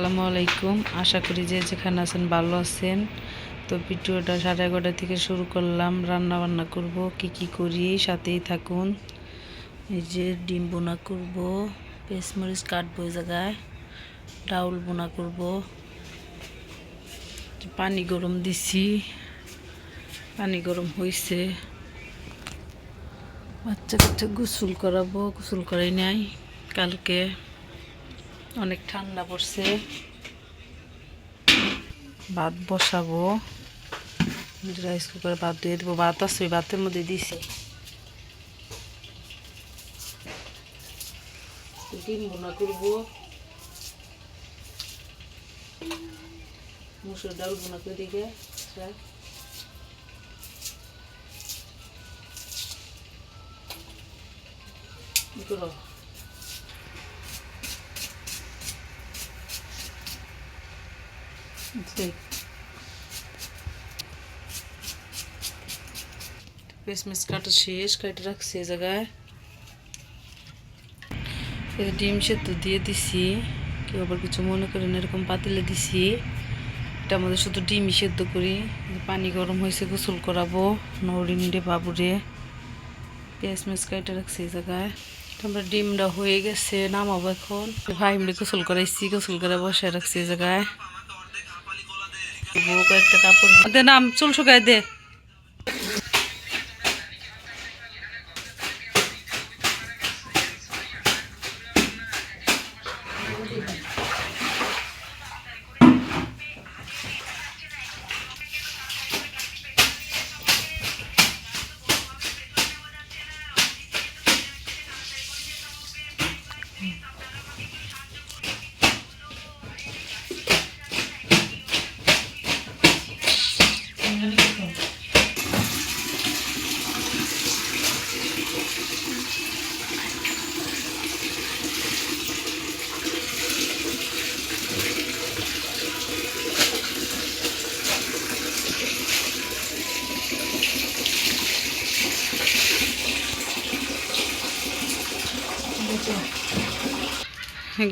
আসসালামু আলাইকুম। আশা করি যে যেখানে আছেন ভালো আছেন। তো ভিডিওটা সাড়ে এগারোটা থেকে শুরু করলাম। রান্না বান্না করব, কি কি করি, সাথেই থাকুন। এই যে ডিম বোনা করব পেঁচমরিচ কাটবো এই জায়গায়। ডাউল বোনা করব। পানি গরম দিছি। পানি গরম হয়েছে বাচ্চা কাচ্চা গোসল করাবো। গোসল করাই নাই কালকে। অনেক ঠান্ডা পড়ছে। ভাত বসাবো। রাইস কুকারে ভাত দিয়ে দেবো। ভাত ওই ভাতের মধ্যে দিছি। ডিম বোনা করব। মুসুর ডাল বোনা করে দিকে। করো? কিসমিস কাটা শেষ কাটে রাখছি এই জায়গায় ডিম সেদ্ধ দিয়ে দিছি কেউ আবার কিছু মনে করেন এরকম পাতিলে দিছি এটার মধ্যে শুধু ডিমই সেদ্ধ করি পানি গরম হয়েছে গোসল করাবো নরিনডে বাবুরে পেঁয়াজ কাটে রাখছি এই জায়গায় আমরা ডিমটা হয়ে গেছে নামাবো এখন ভাই মিলে গোসল করাইছি গোসল করে বসে রাখছি এই জায়গায় কয়েকটা কাপড় দে নাম চুল শুকায় দে।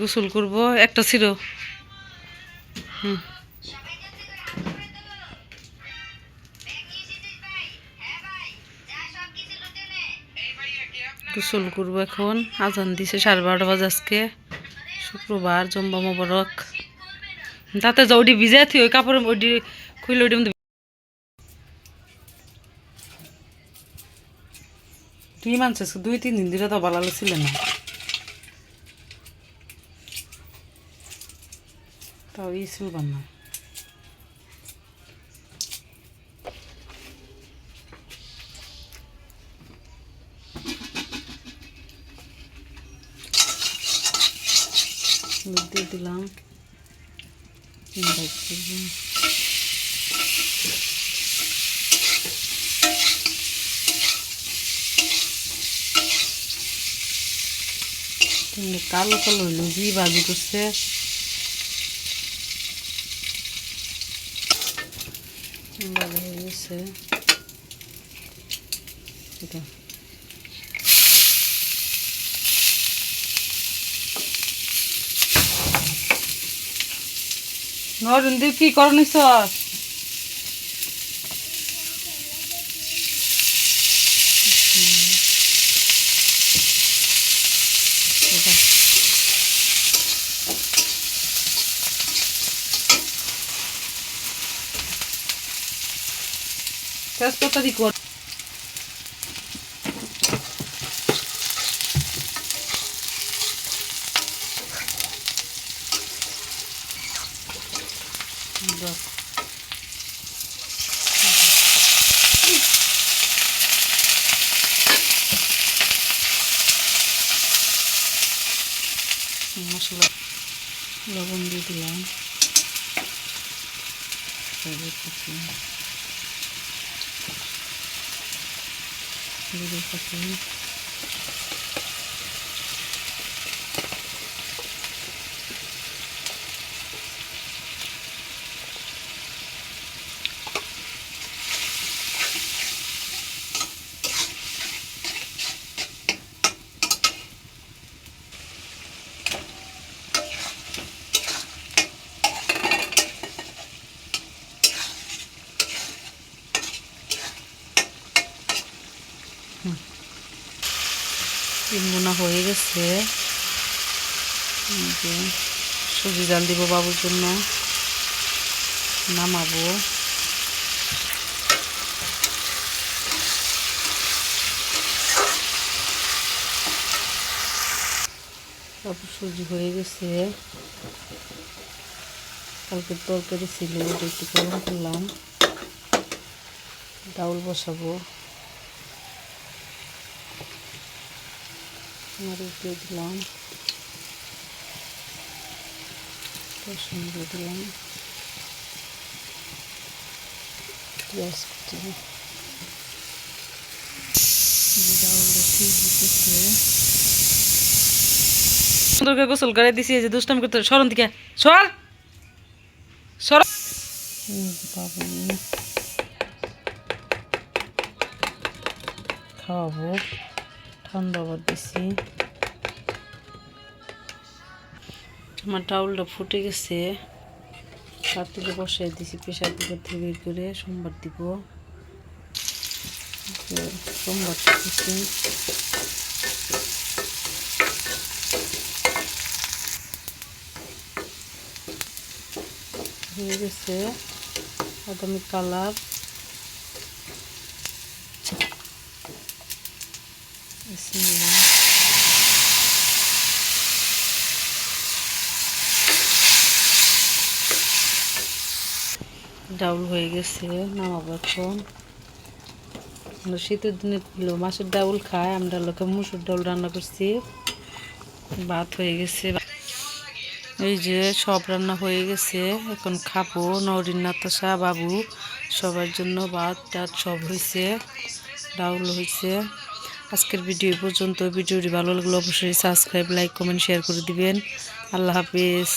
গোসল করব, একটা ছিল। গোসল করব এখন, আজান দিছে সাড়ে বারোটা বাজে আজকে, শুক্রবার জম্বা মোবারক। তাতে যাও, ওটি ভিজে থি ওই কাপড় ওটি খুইলে ওটি মধ্যে কি মানছিস, দুই, তিন দিন ধরে তো ভালো ছিল না। তাও ই সিলবার না। হলুদ দিয়ে দিলাম। কালো কালো হইল জি বাজি করছে। বাজি হয়ে গেছে এটা। নরেন তুই কি কর নিছ? তেজপাতা দি কর বাস মশলা লবণ দিয়ে দিলাম সবই কিছু দিয়ে পাখি তিন গুণা হয়ে গেছে। সুজি জাল দিব বাবুর জন্য। নামাবো। তারপর সুজি হয়ে গেছে। কালকে তরকারি ছিল একটু গরম করলাম ডাউল বসাবো। মরিচ দিয়ে দিলাম। রসুন দিয়ে দিলাম। পেঁয়াজ কুচি। গোসল করে দিছি যে দুষ্টাম করতে সরন দিকে। সর! সর! খাওয়াবো। ঠান্ডা আবার দিছি আমার টাউলটা ফুটে গেছে। পাতিলে বসাই দিছি প্রেশার কুকার থেকে করে সোমবার দিব। সোমবার দিচ্ছি হয়ে গেছে বাদামি কালার। ডাউল হয়ে গেছে, নামাবো শীতের দিনে মাছের ডাউল খাই, আমরা লোকে মুসুর ডাউল রান্না করছি। ভাত হয়ে গেছে। এই যে সব রান্না হয়ে গেছে, এখন খাব। নরিন নাতাশা, বাবু, সবার জন্য ভাত টাত সব হয়েছে, ডাউল হয়েছে। আজকের ভিডিও পর্যন্ত ভিডিওটি ভালো লাগলে অবশ্যই সাবস্ক্রাইব লাইক কমেন্ট শেয়ার করে দিবেন। আল্লাহ হাফিজ।